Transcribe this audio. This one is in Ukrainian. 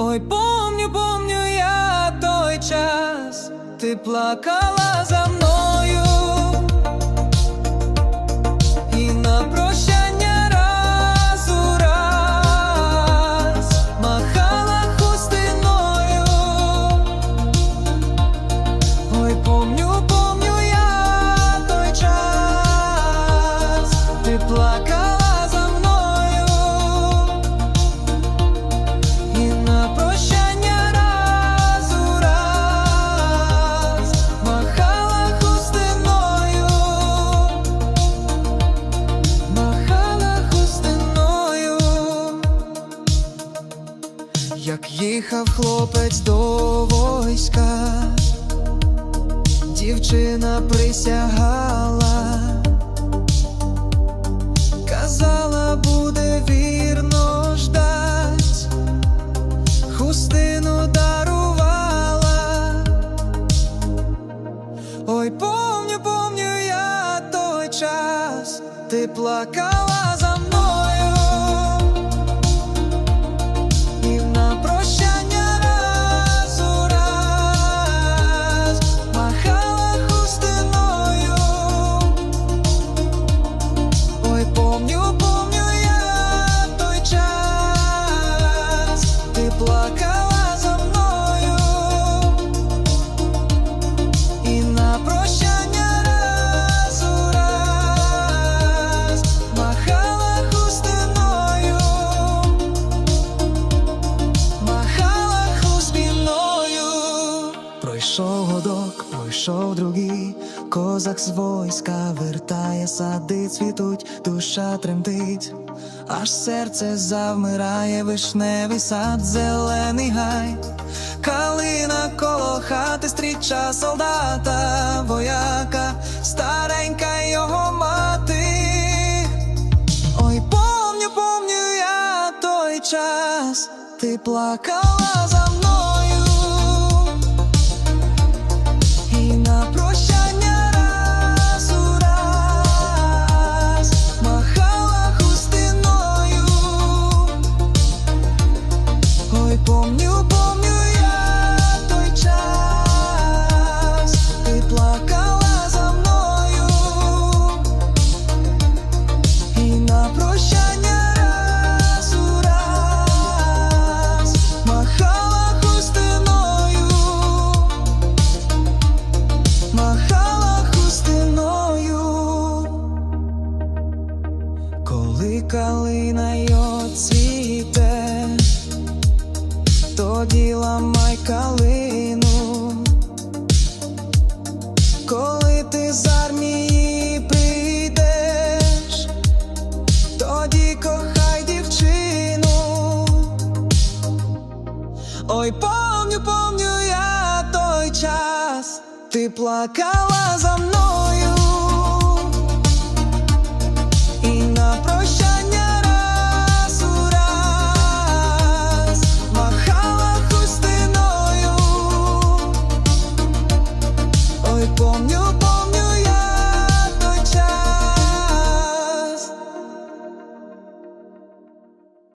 Ой, помню, помню я той час, ти плакала за мною, їхав хлопець до войска, дівчина присягала. Казала, буде вірно ждать, хустину дарувала. Ой, помню, помню я той час, ти плакала плакала за мною, і на раз у махала хустиною, махала хустиною. Пройшов годок, пройшов другий, козак з войска вертає, сади цвітуть, душа тремтить, аж серце завмирає, вишневий сад, зелений гай, калина коло хати стріча солдата, вояка, старенька його мати. Ой, помню, помню я той час, ти плакала за помню, помню я той час, ти плакала за мною. І на прощання раз у махала хустиною, махала хустиною, коли калина й цвіте, тоді ламай калину, коли ти з армії прийдеш тоді кохай дівчину. Ой, помню, помню я той час, ти плакала за мною.